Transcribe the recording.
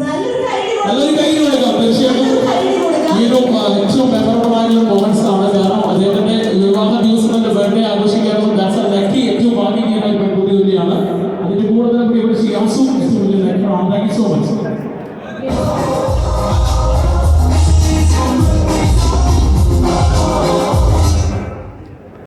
നല്ലൊരു കൈ കൊടുക്കാം. തീർച്ചയായിട്ടും നല്ലൊരു കൈഡി കൊടുക്കാം. ഈ ഒരു ആ, ഏറ്റവും മെമ്മറബിൾ ആയിട്ടുള്ള മൊമെന്റ്സ് ആണ്. കാരണം അദ്ദേഹത്തിന്റെ വിവാഹ ദിവസത്തിന്റെ ബർത്ത്ഡേ ആഘോഷിക്കാനുള്ള ദാറ്റ്സ് ലക്കി ഏറ്റവും ഭാഗ്യകരമായ പെൺകുട്ടി തന്നെയാണ് അതിന്റെ കൂടെ നമുക്ക് ഇവിടെ ചെയ്യാം. So thank you so much.